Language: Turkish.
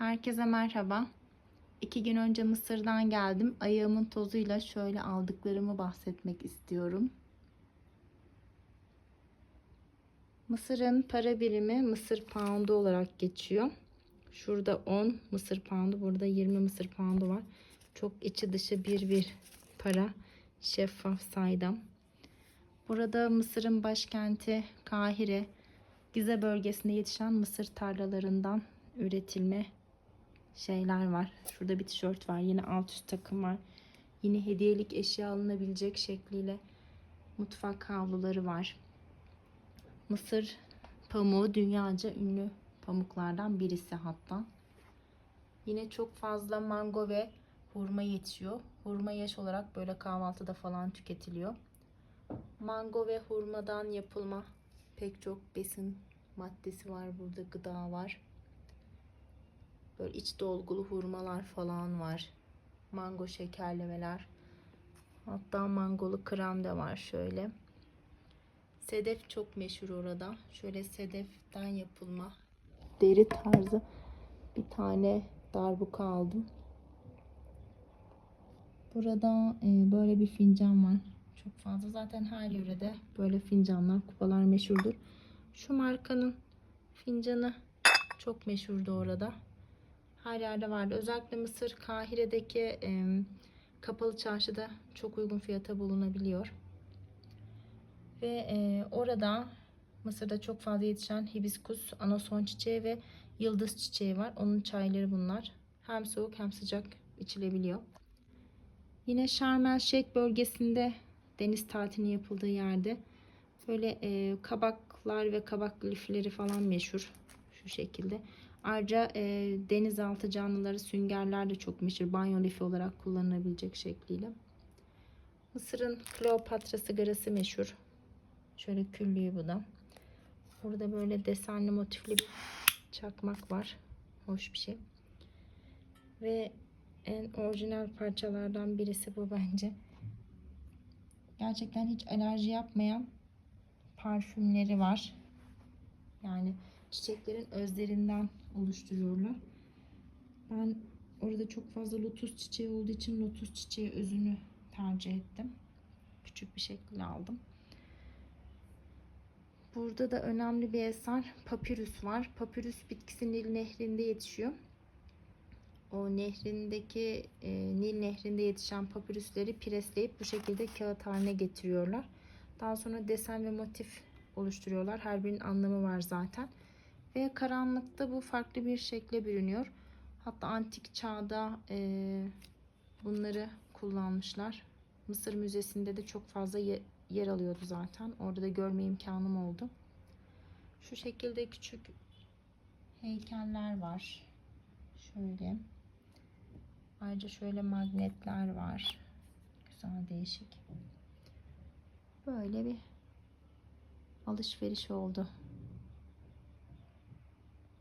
Herkese merhaba. İki gün önce Mısır'dan geldim. Ayağımın tozuyla şöyle aldıklarımı bahsetmek istiyorum. Mısır'ın para birimi Mısır poundu olarak geçiyor. Şurada 10 Mısır poundu, burada 20 Mısır poundu var. Çok içi dışı bir bir para. Şeffaf saydam. Burada Mısır'ın başkenti Kahire, Gize bölgesinde yetişen mısır tarlalarından üretilme şeyler var. Şurada bir tişört var. Yine alt üst takım var. Yine hediyelik eşya alınabilecek şekliyle mutfak havluları var. Mısır pamuğu dünyaca ünlü pamuklardan birisi hatta. Yine çok fazla mango ve hurma yetişiyor. Hurma yaş olarak böyle kahvaltıda falan tüketiliyor. Mango ve hurmadan yapılma pek çok besin maddesi var burada. Gıda var. Böyle iç dolgulu hurmalar falan var. Mango şekerlemeler. Hatta mangolu krem de var şöyle. Sedef çok meşhur orada. Şöyle sedeften yapılma deri tarzı bir tane darbuka aldım. Burada e, böyle bir fincan var. Çok fazla. Zaten her yörede böyle fincanlar, kupalar meşhurdur. Şu markanın fincanı çok meşhurdu orada. Her yerde vardı. Özellikle Mısır, Kahire'deki e, kapalı çarşıda çok uygun fiyata bulunabiliyor. Ve e, orada Mısır'da çok fazla yetişen hibiskus, anason çiçeği ve yıldız çiçeği var. Onun çayları bunlar. Hem soğuk hem sıcak içilebiliyor. Yine Şarm El Şeyh bölgesinde deniz tatilinin yapıldığı yerde böyle e, kabaklar ve kabak lifleri falan meşhur şu şekilde. Ayrıca e, denizaltı canlıları süngerler de çok meşhur. Banyo lifi olarak kullanılabilecek şekliyle. Mısır'ın Kleopatra sigarası meşhur. Şöyle küllüğü bu da. Burada böyle desenli motifli bir çakmak var. Hoş bir şey. Ve en orijinal parçalardan birisi bu bence. Gerçekten hiç alerji yapmayan parfümleri var. Yani çiçeklerin özlerinden oluşturuyorlar. Ben orada çok fazla lotus çiçeği olduğu için lotus çiçeği özünü tercih ettim. Küçük bir şekilde aldım. Burada da önemli bir eser papirüs var. Papirüs bitkisi Nil nehrinde yetişiyor. O nehrindeki e, Nil nehrinde yetişen papirüsleri presleyip bu şekilde kağıt haline getiriyorlar. Daha sonra desen ve motif oluşturuyorlar. Her birinin anlamı var zaten. Ve karanlıkta bu farklı bir şekle bürünüyor. Hatta antik çağda e, bunları kullanmışlar. Mısır Müzesi'nde de çok fazla ye- yer alıyordu zaten. Orada da görme imkanım oldu. Şu şekilde küçük heykeller var. Şöyle. Ayrıca şöyle magnetler var. Güzel değişik. Böyle bir alışveriş oldu.